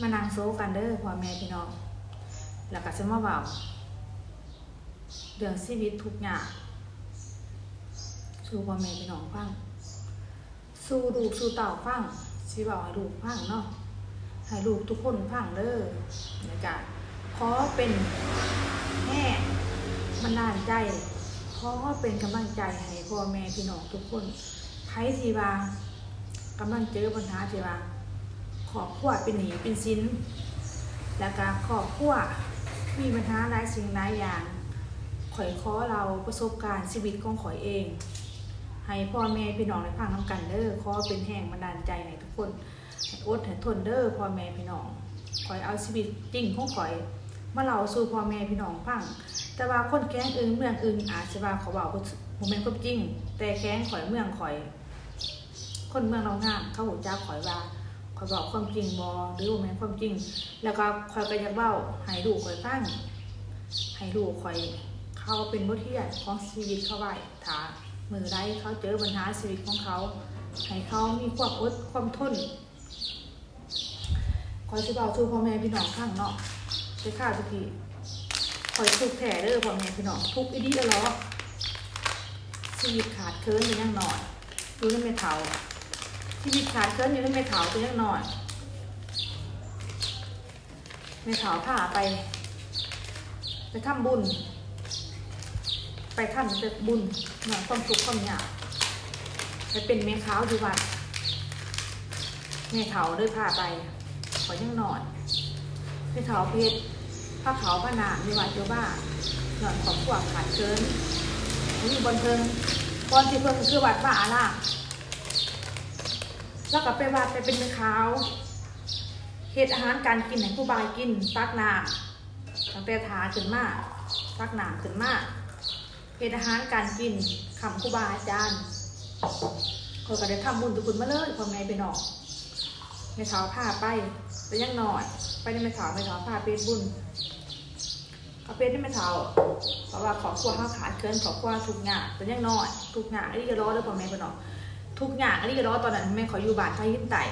มานั่งโซกันเด้อพ่อแม่พี่น้อง แล้วก็จะมาเบาเรื่องชีวิตทุกอย่างสู่พ่อแม่พี่น้องฟัง สู่ลูกสู่เต่าฟังสิบอกให้ลูกฟังเนาะ ให้ลูกทุกคนฟังเด้อในการขอเป็นแม่มันนานใจขอเป็นกำลังใจให้พ่อแม่พี่น้องทุกคนใครทีว่ากำลังเจอปัญหาทีว่า ขอบครัวเป็นหนีเป็นสินแล้วก็ขอบครัวมีปัญหาหลายสิ่งหลายอย่างข่อยขอเราประสบการณ์ชีวิตของข่อยเอง ให้พ่อแม่พี่น้องได้ฟังน้ำกันเด้อขอเป็นแห่งบันดาลใจให้ทุกคนอดให้ทนเด้อพ่อแม่พี่น้องข่อยเอาชีวิตจริงของข่อยมาเล่าสู่พ่อแม่พี่น้องฟังแต่ว่าคนแข้งอื่นเมืองอื่นอาจจะว่าเขาบอกว่าผมเป็นความจริง แต่แข้งข่อยเมืองข่อย คนเมืองเรางามเขาหูจ้าข่อยว่า ข่อยบอกความจริงบอหรือว่าแม่นความจริง แล้วก็ข่อยก็อยากเบ้าให้ลูกข่อยฟังให้ลูกข่อยเขาเป็นบทเรียนของชีวิตเขาไว้ถ้ามือใดเขาเจอปัญหาชีวิตของเขาให้เขามีความอดความทนคอยสิเบาสู่พ่อแม่พี่น้องข้างเนาะไปข้าวทุกทีคอยทุกแถ่เด้อพ่อแม่พี่น้องทุกอีดีอะล้อชีวิตขาดเคินเป็นยังหน่อยดูนั่นไม่เท่า ชีวิตขาดเคินอยู่นั่นไม่เท่าเป็นยังหน่อยไม่เท่าผ่าไป ไปทำบุญ ไปทำแต่บุญหน่อยความสุขความยากไปเป็นแม่ค้าวอยู่วัดแม่ขาเด้วยพาไปขอยังนอนแม่ขาเพชรผ้าเขาผ้าหนามีวัดเจ้าบ้านอนของกว่าขาดเกินมีบนเพิงบอนที่เพิงคือวัดป่าล่ะ แล้วก็ไปวัดไปเป็นแม่ค้าวเฮ็ดอาหารการกินให้ผู้บายกินตักน้ำตั้งแต่ทาขึ้นมาตักน้ำขึ้นมาเป็นอาหารการกินคำครูบาอาจารย์เขาก็ได้ทำบุญทุกคนมาเลยพ่อแม่ไปนอกไม่เท้าผ้าไปไปยังหน่อย ไปได้ไม่เท้าไม่เท้าผ้าเป็นบุญเขาเป็นได้ไม่เท้าเพราะว่าขอบครัวเขาวขาดเกินขอบครัวทุกอย่างเป็นยังหน้อยทุกอย่างอันนี้ก็รอแล้วพ่อแม่ไปนอก ทุกอย่างอันนี้ก็รอตอนนั้นแม่ขออยู่บ้านไทยหินไต่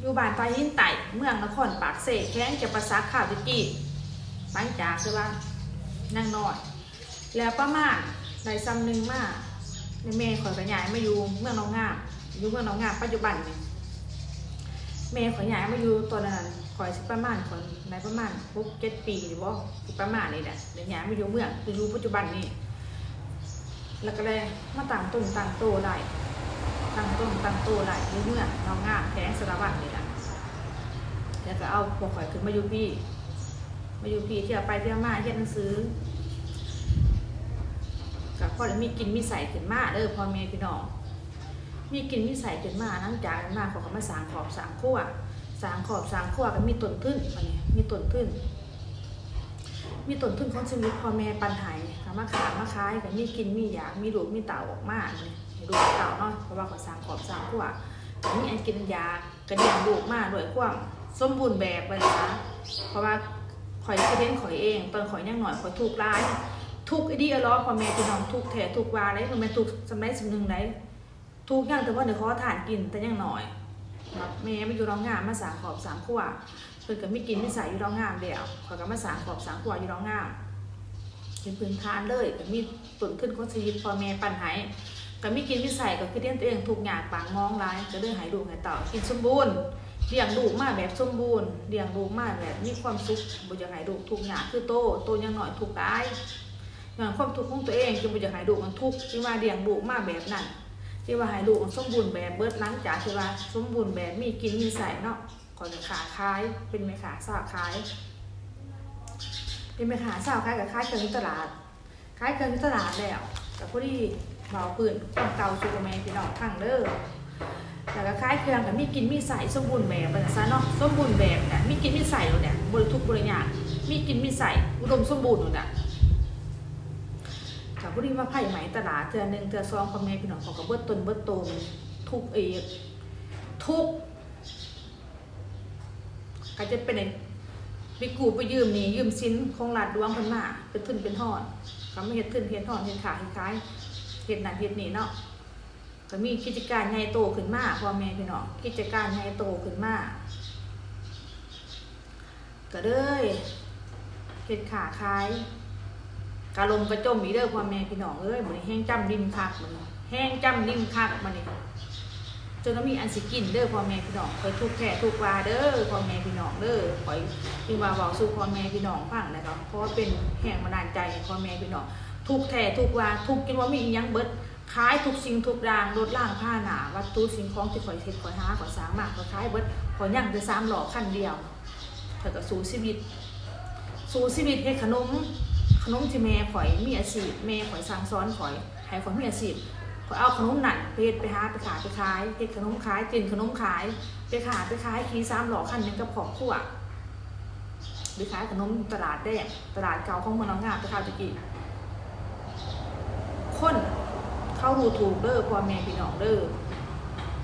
อยู่บ้านไทยหินไต่เมืองนครปากเสกแข้งจะประซักข่าวตะกี้ปังจากใช่ปะนั่งนอนแล้วประมาณในซ้ำหนึ่งมาในเมย์ขอยขยายมาอยู่เมืองน้องงามอยู่เมืองน้องงามปัจจุบันเนี่ยเมย์ขอยย้ายมาอยู่ตอนนั้นขอยสิประมาณคนในประมาณหกเจ็ดปีหรือว่าประมาณนี้แหละเดี๋ยวย้ายมาอยู่เมืองอยู่ปัจจุบันนี้แล้วก็เลยมาตั้งต้นตั้งโตได้ ตั้งต้นตั้งโตได้อยู่เมื่องหน้องามแข้งสารวัตรนี่แหละแล้วก็เอาพวกข่อยขึ้นมาอยู่พี่ มาอยู่พี่เที่ยวไปเที่ยวมาเรียนหนังสือกับพ่อแล้วมีกินมีใส่ขึ้นมาเด้อพ่อแม่พี่น้อง มีกินมีใส่ขึ้นมาหลังจากนั้นมาเขาก็มาสางขอบสางขั้วสางขอบสางขั้วก็มีต้นทุนมาเนี่ยมีต้นทุน มีต้นทุนของชีวิตพ่อแม่ปันหายก็มาขายมาขายก็มีกินมีอยากมีลูกมีเต่าออกมาเนี่ยลูกเต่าเนาะเพราะว่าเขาสร้างขอบสร้างขั้วมีอันกินยากระเดียงลูกมาด้วยความสมบูรณ์แบบไปเลยนะเพราะว่าข่อยคือเล่นข่อยเองตอนข่อยยังหน่อยข่อยถูกร้ายทุกข์อีดีอะล้อพ่อแม่พี่น้องทุกแท้ทุกวาเลยพ่อแม่ทุกสำได้สำนึงได้ทุกอย่างแต่ว่าเดี๋ยวเขาทานกินแต่ยังหน่อยแม่ไม่อยู่ร้องงานมาสางขอบสางขว เพิ่นก็ม่กินม่ใส่อยู่ร้องงานเดียวขอยก็มาสางขอบสางขวอยู่ร้องงานเป็นพื้นฐานเลยก็มีต้นขึ้นของชีวิตพ่อแม่ปันไหก็มีกินม่ใส่ก็คือเลี้ยงตัวเองทุกอย่างปางมองร้ายก็เลยหายลูกหายเต่ากินสมบูรณ์เลี้ยงลูกมาแบบสมบูรณ์เลี้ยงลูกมาแบบมีความสุขบ่อยากให้ลูกทุกอย่างคือโตโตยังหน่อยทุกได้อย่างความทุกข์ของตัวเองจึงบ่อยากให้ลูมันทุกข์ที่ว่าเลี้ยงลูกมาแบบนั้นที่ว่าให้ลูมันสมบูรณ์แบบเบิดหลังจากที่ว่าสมบูรณ์แบบมีกินมีใส่เนาะ ขอจะขาขายเป็นแม่ขาสาวขาย เป็นแม่ขาสาวขายกับขายเครื่องที่ตลาดขายเครื่องที่ตลาดแล้วแต่พอดีเบาปืนความเก่าซูเปอร์แมนพี่น้องทังเด้อแล้วก็ขายเครื่องกับมีกินมีใส่สมบูรณ์แบบเป็นซะเนาะสมบูรณ์แบบเนี่ยมีกินมีใส่แล้วเนี่ยบริทุกบริยามีกินมีใส่อุดมสมบูรณ์อยู่เนี่ยกับผู้ที่มาไผ่ไหมตลาดเทือหนึ่งเทือซองพ่อแม่พี่น้องขาก็เบิดตนเบิดโตนทุกเอกทุก ก็จะเป็นไปกูไปยืมนี่ยืมสินของรัฐดวงเพิ่นมาเป็นทุนเป็นทอนก็ไม่เฮ็ดทุนเฮ็ดทอนเฮ็ดขาเฮ็ดขายเฮ็ดนั่นเฮ็ดนี่เนาะก็มีกิจการใหญ่โตขึ้นมาพ่อแม่พี่น้องกิจการใหญ่โตขึ้นมาก็เลยเฮ็ดขาขายกะลมกระจมอีเด้อพ่อแม่พี่น้องเอ้ยเหมือนแห้งจำดินคักมื้อนแห้งจำดินคักมื้อนี้ จนว่ามีอันสิกินเด้อพ่อแม่พี่น้องคอยทุกแท้ทุกว่าเด้อพ่อแม่พี่น้องเด้อคอยที่ว่าเว้าสู่พ่อแม่พี่น้องฟังนะครับเพราะว่าเป็นแห่งบันดาลใจพ่อแม่พี่น้องทุกแท้ทุกว่าทุกจนว่ามีอีหยังเบิดขายทุกสิ่งทุกอย่างรถล่างผ้าหนาวัตถุสิ่งของที่ข่อยเฮ็ดข่อยหาข่อยสามากข่อยขายเบิดข่อยยังแต่สามหล่อคันเดียวข่อยก็สู้ชีวิต สู้ชีวิตเฮ็ดขนมขนมที่แม่ข่อยมีอาชีพแม่ข่อยสั่งสอนข่อยให้ข่อยมีอาชีพ ข่อเอาขนมหนั่นเฮ็ดไปหาไปขายไปขายเฮ็ดขนมขายกินขนมขาย ไปขายไปขายขี่สามหล่อคันหนึงกับครอบครัวไปขายขนมตลาดแดงตลาดเก่าของเมืองงามตะคาวตะกี้คนเข้าดูถูกเด้อพ่อแม่พี่น้องเด้อ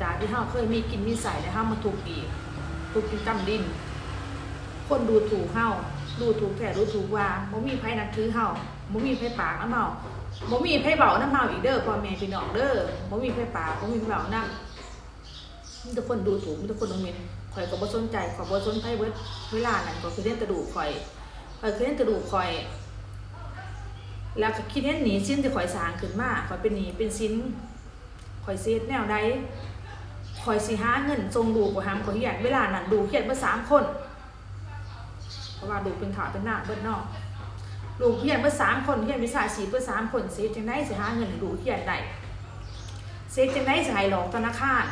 จากที่เฮาเคยมีกินมีใส่แล้วเฮามาถูกอีกถูกกินจำดิน คนดูถูกเฮาดูถูกแท้ดูถูกว่าบ่มีไผนับถือเฮาบ่มีไผปากน้ำเฮา บ่มีไผเบาน้ำเฮาอีกเด้อพ่อแม่พี่น้องเด้อบ่มีไผปากบ่มีไผเบานำมีแต่คนดูถูกมีแต่คนลงเม็นข่อยก็บ่สนใจข่อยบ่สนใจเบิดเวลานั้นก็คือเล่นกระดูกข่อยข่อยคือเล่นกระดูกข่อย แล้วก็คิดเห็นหนีสิ้นที่ข่อยสร้างขึ้นมาข่อยเป็นหนีเป็นสิ้นข่อยเสียแนวใดข่อยสิหาเงินทรงดูกว่าหามข่อยอยากเวลานั้นดูเขียนมาสามคนเพราะว่าดูเป็นขาเป็นหน้าเบิดนอก ดูกเขียนมาสามคนเขียนวิชาชีพเพื่อสามคนเสียจังได้สิหาเงินให้ดูเขียนได้เสียจังได้สิให้หลอกธนาคาร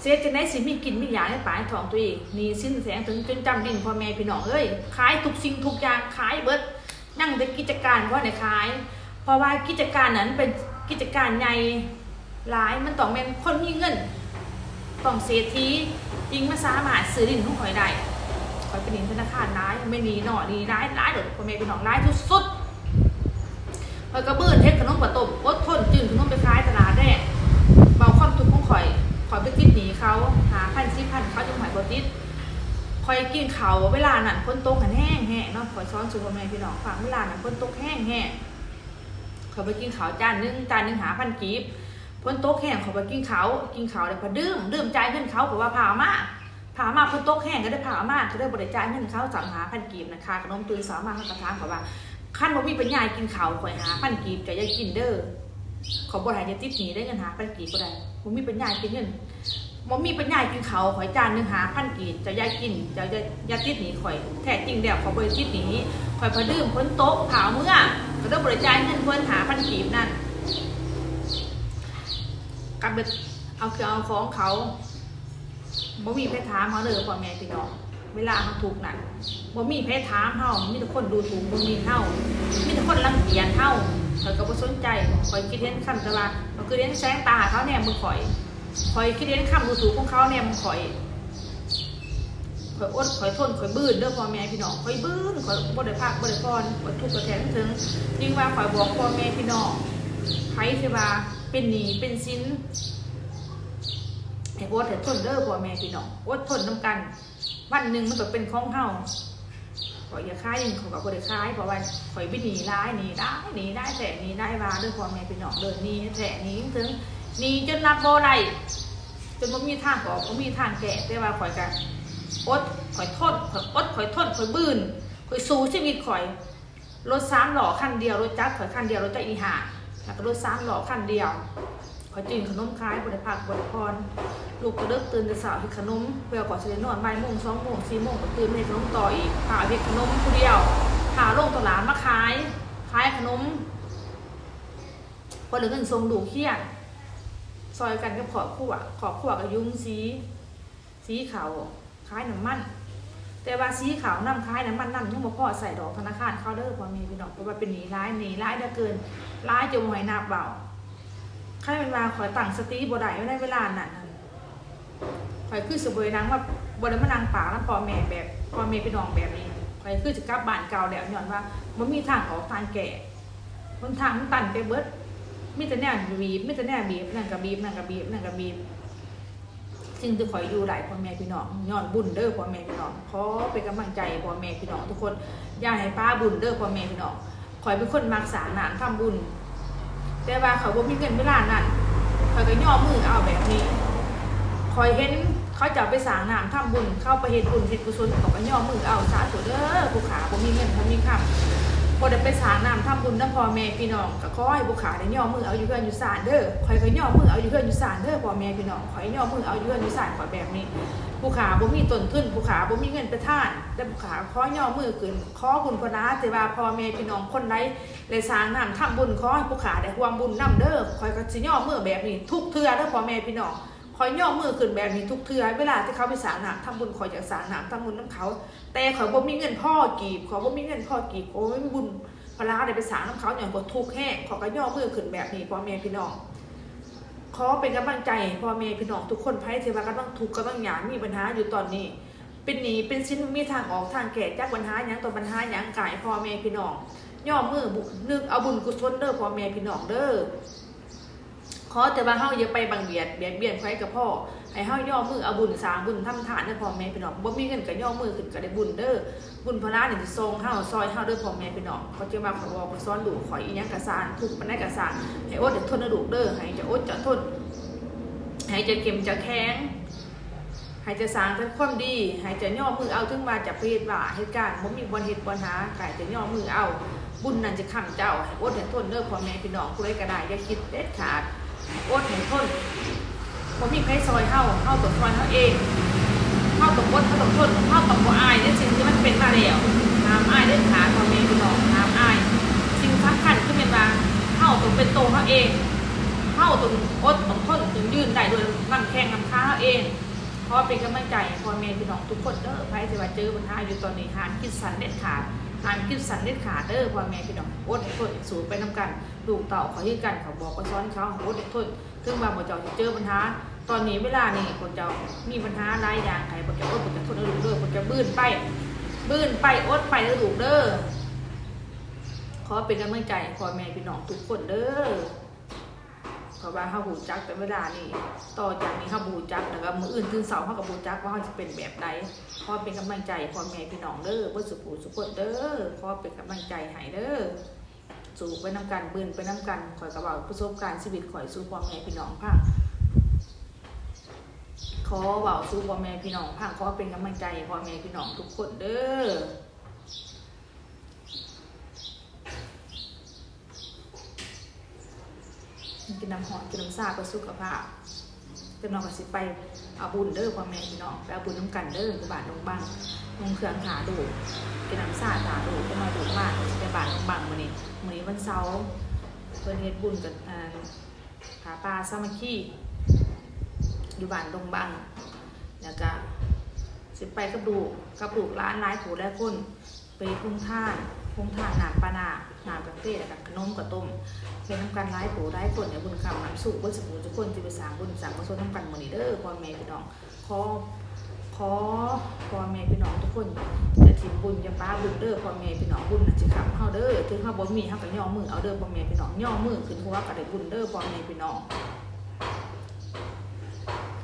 เสียจังได้สิมีกินมีอยางในป่ายทองตัวเองนีสิ้นแสงถึงจนจำดินพ่อแม่พี่น้องเอ้ยขายทุกสิ่งทุกอย่างขายเบิดนั่งเป็นกิจการว่าในขาย เพราะว่ากิจการนั้นเป็นกิจการใหญ่หลายมันต้องเป็นคนมีเงินต้องเศรษฐีจริงมาสามารถซื้อดินของข่อยได้ ข่อยเป็นดินธนาคารร้ายไม่หนีหน่อดีร้ายร้ายเดี๋ยวพ่อแม่เป็นหนองร้ายทุสุดข่อยกระเบื้อนเฮ็ดขนมปะต้มอดทนจืนขนมไปขายตลาดแรกเบาความทุกข์ของข่อยข่อยไปติดหนีเขาหาพันสิพันเขาจะหมายบ่ติดคอยกินเขาเวลานั่นพ้นโตกหันแห้งแห้งเนาะคอยซ้อนสูพ่อแม่พี่น้องฟังเวลานั่นพ้นโตกแห้งแห้งเขาไปกินเขาจานนึงจานนึงหาพันกีบพ้นโตกแห้งเขาไปกินเขากินเขาวเลยวพอดื่มดื่มใจายเงินเขาเพราะว่าผ่ามา ผามาพ้นตกแห้งก็ได้ผามาก็ได้บริจาคเงินเขาสั่งหาพันกีบนะคะขนมตื่นสาวมาเขากระทางเขาว่าขั้นบ่มีปัญญากินเขาวข่อยหาพันกีบก็อย่ากินเด้อขอบริหารจะติดหนีได้เงินหาพันกีบก็ได้บ่มีปัญญากินเงินบ่มีปัญญากินเขาวข่อยจานหนึ่งหาพันกีดจะยายกินจะจะยาติดหนีข่อยแท้จริงเดี๋ยวขาบริจิตหนีข่อยพอดื่มพนโต๊ะผาเมื่อก็ต้บริจาคเงินเพิ่นหาพันกีบนั่นกลับไปเอาคือเอาของเขา บ่มีเพศถามเขาเลยพ่อแม่พี่น้องเวลาเขาถูกนั่นบ่มีเพศถามเฮามีแต่คนดูถูกบ่มีเฮามีแต่คนรังเกียจเฮาข่อยก็บ่สนใจข่อยคิดเห็นคำแต่ว่ามันคือเห็นแสงตาเขาเนี่ยมึงข่อยคอยคิดเห็นคำดูถูกของเขาเนี่ยมันคอยคอยอดคอยทนคอยบื้นเด้อพ่อแม่พี่น้องคอยบื้นคอยบ่ได้พักบ่ได้พรคอยทุกข์กระแทนถึงยิ่งว่าคอยบอกพ่อแม่พี่น้องใครที่ว่าเป็นหนี้เป็นสิน ให้อดให้ทนเด้อพ่อแม่พี่น้องอดทนน้ำกัน วันหนึ่งมันก็เป็นของเฮาขอยอย่าค้ายยังเขาก็บ่ได้ค้ายเพราะว่าข่อยบ่หนีร้ายหนีได้หนีได้แต่หนีได้ว่าเด้อพ่อแม่พี่น้องเด้อหนีแต่หนีถึงหนีจนนับโบได้จนบ่มีทางออกบ่มีทางแก้แต่ว่าข่อยก็อดข่อยทนข่อยอดข่อยทนข่อยบืนข่อยสู้ชีวิตข่อยรถสามหล่อคันเดียวรถจักรข่อยคันเดียวรถจักรอีห่าแล้วก็รถสามหล่อคันเดียวข่อยจืนขนมขายบ่ได้พักบ่ได้พร ลูกก็เลิกตื่นแต่เช้าเฮ็ดขนมเพื่อก่อนสิได้นอนบ่ายโมงสองโมงสี่โมงก็ตื่นมาเฮ็ดขนมต่ออีกหาเฮ็ดขนมผู้เดียวหาลงตลาดมาขายขายขนมพอเหลือเงินส่งลูเฮียนซอยกันกับขอบขวขอบขวกับยุ้งสีสีขาวคล้ายน้ำมัน แต่ว่าสีขาวน้ำคล้ายน้ำมันน้ำยังบ่พอใส่ดอกธนาคารเขาเด้อพอมีพี่น้องเพราะว่าเป็นหนีร้ายหนีร้ายเหลือเกินร้ายจนหอยนาบเบาใครเป็นว่าคอตั้งสติบ่ได้ไม่ได้เวลานั้น คอยคือสบวยนางว่าบ่ได้มานังป่าแล้วพ่อแม่แบบพ่อแม่พี่น้องแบบนี้คอยคือจะกลับบ้านเก่าแล้วย้อนว่ามันมีทางออกทางแก่บนทางมันตันไปเบิดมีแต่แนวบีบมีแต่แนวบีบนั่นกับบีบนั่นกับบีบนั่นกับบีบซึ่งจะคอยอยู่หลายพ่อแม่พี่น้องย้อนบุญเด้อพ่อแม่พี่น้องขอเป็นกำลังใจพ่อแม่พี่น้องทุกคนอย่าให้ป้าบุญเด้อพ่อแม่พี่น้องคอยเป็นคนมักสร้างนานทำบุญ แต่ว่าเขาบ่มีเงินเวลานั้นคอยก็ย่อมือเอาแบบนี้ อยเห็นเขาจะไปสร้างน้ำทำบุญเข้าไปเฮ็ดบุญเฮ็ดกุศลขาก็ย่อมือเอาสาธุเด้อผู้ขาบ่มีเงินบ่มีคำบ่ได้ไปสร้างน้ำทำบุญนำพ่อแม่พี่น้องก็ขอให้ผู้ขาได้ย่อมือเอาอยู่เฮือนอยู่ศาลเด้อข่อยก็ย่อมือเอาอยู่เฮือนอยู่ศาลเด้อพ่อแม่พี่น้องข่อยย่อมือเอาอยู่เฮือนอยู่ศาลข่อแบบนี้ผู้ขาบ่มีต้นทุนผู้ขาบ่มีเงินไปท่านแต่ผู้ขาขอย่อมือขึ้นขอบุญพนาแต่ว่าพ่อแม่พี่น้องคนใดได้สร้างน้ำทำบุญขอให้ผู้ขาได้ความบุญนํเด้อข่อยก็สิย่อมือแบบนี้ทุกเทื่อเด้อพ่อแม่พี่น้อง อยย่อมือขึ้นแบบนี้ทุกเทื่อเวลาที่เขาไปสร้างน้ำทำบุญขอยอยากสร้างน้ำทำบุญนํเขา แต่ขอยบ่มีเงินพ่อกีบขอยบ่มีเงินพ่อกีบโอ้ยบุญพลาได้ไปสางน้ำเขาอย่างบ่ทุกแห้งขอยก็ย่อมือขึ้นแบบนี้พ่อแม่พี่น้องขอเป็นกำลังใจพ่อแม่พี่น้องทุกคนไพ่เทวากำลังทุกกำลังหยามีปัญหาอยู่ตอนนี้ เป็นหนีเป็นชิ้นมีทางออกทางแก่จากปัญหาหยังต่อปัญหาหยังกายพ่อแม่พี่น้องย่อมือบุนึกเอาบุญกุศลเด้อพ่อแม่พี่น้องเด้อ ขอแต่ว่าเฮาอย่าไปบังเบียดเบียดเบียนใครกับพ่อให้เฮาย่อมือเอาบุญสร้างบุญทำทานเด้พ่อแม่พี่น้องบ่มีเงินก็ย่อมือขึ้นก็ได้บุญเด้อบุญพระนี่สิทรงเฮาซอยเฮาเด้อพ่อแม่พี่น้องเขาจะมาขอบอกขอสอนดูขอยอีหยังกะสางทุกปานใดกะสางให้อดให้ทนนะลูกเด้อให้จะอดจะทนหายใจเข็มจะแข็งหายใจสางเป็นความดีหายใจย่อมือเอาถึงมาจากเพศว่าเหตุการณ์บ่มีบนเหตุบนหากายจะย่อมือเอาบุญนั่นจะค้ำเจ้าให้อดให้ทนเด้อพ่อแม่พี่น้องผู้ใดก็ได้อย่าคิดเด็ดขาด โอดให้ทนบ่มีใครซอยเฮาเฮาต้องซอยเฮาเองเฮาต้องอดเฮาต้องทนเฮาต้องบ่อายในสิ่งที่มันเป็นมาแล้วห้ามอายเด็ดขาดพ่อแม่พี่น้องห้ามอาย สิ่งสำคัญคือเป็นว่าเฮาต้องเป็นโตเฮาเองเข้าตรงอดตรงทนถึงยืนได้ด้วยลำแข้งลำขาเองเพราะเป็นกำลังใจพ่อแม่พี่น้องทุกคนเด้อใครที่ว่าเจอปัญหาอยู่ตอนนี้หานคิดสันเด็ดขาด หานคิดสันเด็ดขาดเด้อพ่อแม่พี่น้องอดทนสูงไปน้ำกันลูกเต่าเขายืดกันเขาบอกว่าซ้อนเขาอดทนถึงบางบ่เจ้าจะเจอปัญหาตอนนี้เวลานี่คนเจ้ามีปัญหาหลายอย่างใครบ่เจ้าอดบ่จะทนลูกเด้อบ่จะบื้นไปบื้นไปอดไปแล้วลูกเด้อขอเป็นกำลังใจพ่อแม่พี่น้องทุกคนเด้อ เพราะว่าเฮาหูจักแต่เวลานี่ต่อจากนี้เฮาบูจักแล้วก็มืออื่นตื่นเช้าเฮาก็บูจักว่าเฮาสิเป็นแบบใดขอเป็นกำลังใจพ่อแม่พี่น้องเด้อบ่อสุผู้สุคนเด้อขอเป็นกำลังใจให้เด้อสู่ไปนํกันบืนไปนํกันข่อยก็เว้าประสบการณ์ชีวิตข่อยสู่พ่อแม่พี่น้องพังขอเว้าสู่พ่อแม่พี่น้องพังขอเป็นกำลังใจพ่อแม่พี่น้องทุกคนเด้อ กินน้ำหอมกินน้ำซาเพื่อสุขภาพเต็มน้องก็สิไปเอาบุญเด้อพ่อแม่พี่น้องไปเอาบุญน้ำกันเด้อที่บ้านดงบังลงเครื่องขาดูกินน้ำซาตาดูก็มาดูมากสิไปบ้านดงบังมื้อนี้มื้อนี้วันเสาร์เพิ่นเฮ็ดบุญกันอ่าผาปลาสามัคคีอยู่บ้านดงบังแล้วก็สิไปกับดูกับลูกร้านหลายผู้หลายคนไปทุ่งท่าน ทุ่งท่านน้ำปลาหนาน้ำกาแฟแล้วก็ขนมกับต้มเป็นน้ำกันร้ายผู้ร้ายคนเนี่ยบุญคำน้ำสุขบุญสมุนทุกคนที่ไปสางบุญสางกุศลน้ำกันมดนี้เด้อพ่อแม่พี่น้องขอขอพ่อแม่พี่น้องทุกคนจะถิ่มบุญอย่าป้าบุญเด้อพ่อแม่พี่น้องบุญนะสิขับเฮาเด้อถึงเฮาบ่มีเฮาก็ย่อมือเอาเด้อพ่อแม่พี่น้องย่อมือขึ้นหัวก็ได้บุญเด้อพ่อแม่พี่น้อง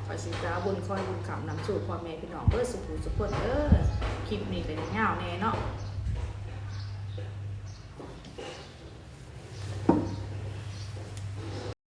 ขอสิจ้าบุญคอยบุญคำน้ำสุขพ่อแม่พี่น้องเด้อสุขสุขคนเด้อคลิปนี้ก็ยาแน่เนาะ